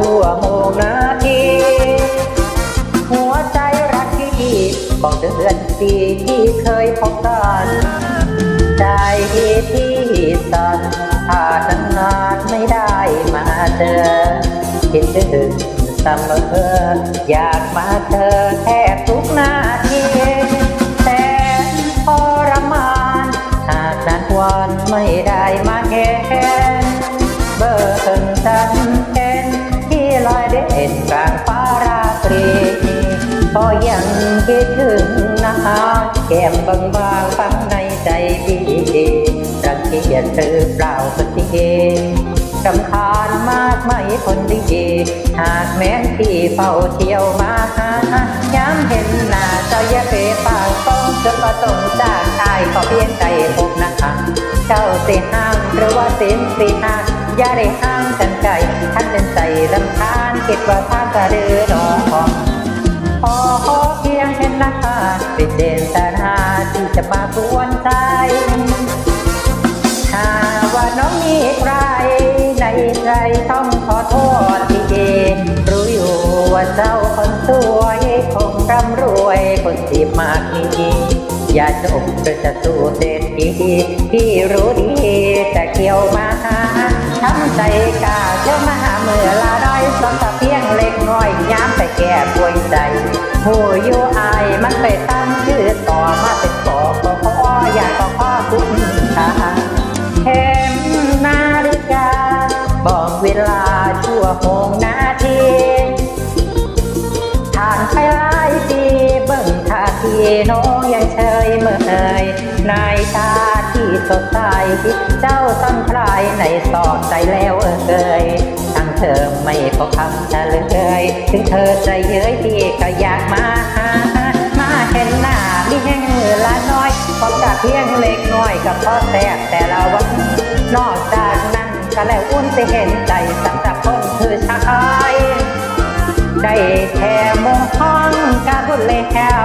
ชั่วโมงนาที หัวใจรักที่ดีบอกเดือนปีที่เคยพบกันใจที่สั่นอาจนานไม่ได้มาเจอคิดถึงเสมออยากมาเจอแทบทุกนาทีแต่พอรมานหากนั้นวันไม่ได้ คิดถึงนะแก้มบางบางฟังในใจพี่รังเกียจเธอเปล่าสักทีรำคาญมากไหมคนดีหากแม้นพี่เฝ้าเที่ยวมาหาย้ำเห็นหน้าเจ้าอย่าเปปากต้องจะประสงจากชายขอเพียงใจพบนะคะเจ้าสิห้ามหรือว่าสินสิห้ามอย่าได้ห้ามฉันใจท่านเป็นใจรำคาญคิดว่าทางกระเดือดอง นหน้าเป็นเด่นตาหาที่จะมาสวนใจถ้าว่าน้องมีใคร ในใจต้องขอโทษที่เองรู้อยู่ว่าเจ้าคนสวยคงร่ำรวยคนที่มากนี้อย่าจบหรือจะสู้เศรษฐีที่รู้ดีจะเกี่ยวมาหาทำใจกาเชื่อมาหาเมื่อลาได้สองตาเพียงเล็กน้อยย้ำไปแก้ป่วยใจหูอยู่ ไปตั้งชื่อต่อมาเป็นขอขอขออยากขอขอคุณค่าเข็มนาฬิกา บอกเวลาชั่วโมงนาทีผ่านไปหลายปีเบิ่งท่าทีน้องยังเฉยเมื่อยนายตาที่สดใสเจ้าต้องคลายในสอดใจแล้วเอ่ยทั้งเธอไม่พอคำเฉลยถึงเธอใจเย้ยพี่ก็ย เพียงเล็กน้อยกับพ่อแทกแต่ละวันนอกจากนั้นก็แล้วอุ่นจะเห็นใจสำหรับคนคือชายได้แค่มองห้องกาบุญเลยแค่ว